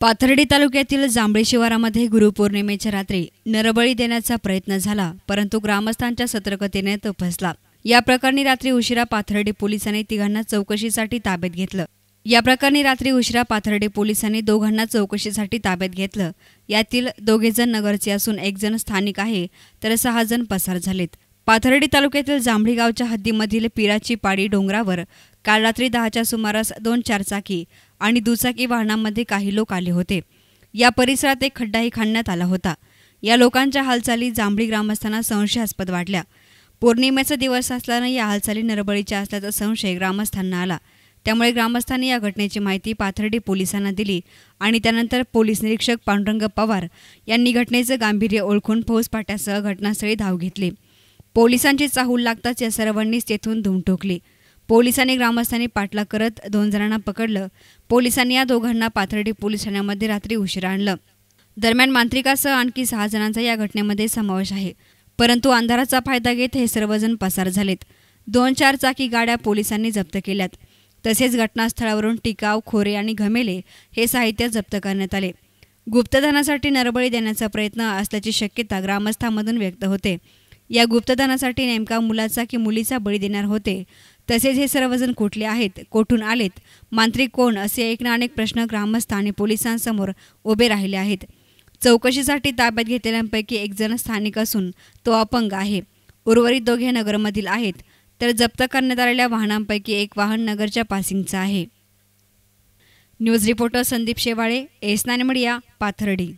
पाथर्डी तालुक्यातील जांभळी शिवारामध्ये गुरुपौर्णिमेच्या रात्री नरबळी देण्याचा प्रयत्न झाला परंतु ग्रामस्थांच्या सतर्कतेने तो फसला. या प्रकरणी रात्री उशिरा पाथर्डी पोलिसांनी तिघांना चौकशीसाठी ताब्यात घेतलं. या प्रकरणी रात्री उशिरा पाथर्डी पोलिसांनी दोघांना चौकशीसाठी ताब्यात घेतलं. यातील दोघेजण नगरचे असून एक जण स्थानिक आहे तर सहा जण पसार झालेत. पाथर्डी तालुक्यातील जांभळी गावच्या हद्दीमधील पिराची पाडी डोंगरावर काल रात्री दहाच्या सुमारास दोन चारचाकी आणि दुचाकी वाहनांमध्ये काही लोक आले होते. या परिसरात एक खड्डाही खाणण्यात आला होता. या लोकांच्या हालचाली जांभळी ग्रामस्थांना संशयास्पद वाटल्या. पौर्णिमेचा दिवस असल्यानं या हालचाली नरबळीच्या असल्याचा संशय ग्रामस्थांना आला. त्यामुळे ग्रामस्थांनी या घटनेची माहिती पाथर्डी पोलिसांना दिली आणि त्यानंतर पोलीस निरीक्षक पांडुरंग पवार यांनी घटनेचं गांभीर्य ओळखून फौजपाट्यासह घटनास्थळी धाव घेतली. पोलिसांची चाहूल लागताच या सर्वांनीच तेथून धूम ठोकली. पोलिसांनी ग्रामस्थांनी पाठलाग करत दोन जणांना पकडलं. पोलिसांनी या दोघांना पाथर्डी पोलीस ठाण्यामध्ये रात्री उशिरा आणलं. दरम्यान मांत्रिकासह आणखी सहा जणांचा या घटनेमध्ये समावेश आहे. परंतु अंधाराचा फायदा घेत हे सर्वजण पसार झालेत. दोन चार चाकी गाड्या पोलिसांनी जप्त केल्यात. तसेच घटनास्थळावरून टिकाव खोरे आणि घमेले हे साहित्य जप्त करण्यात आले. गुप्तधनासाठी नरबळी देण्याचा प्रयत्न असल्याची शक्यता ग्रामस्थांमधून व्यक्त होते. या गुप्तदानासाठी नेमका मुलाचा की मुलीचा बळी देणार होते. तसेच हे सर्वजण कुठले आहेत कोठून आलेत मांत्रिक कोण असे एक ना अनेक प्रश्न ग्रामस्थ आणि पोलिसांसमोर उभे राहिले आहेत. चौकशीसाठी ताब्यात घेतलेल्यांपैकी एक जण स्थानिक असून तो अपंग आहे. उर्वरित दोघे नगरमधील आहेत तर जप्त करण्यात आलेल्या वाहनांपैकी एक वाहन नगरच्या पासिंगचं आहे. News reporter Sandeep Shewale S media Pathardi.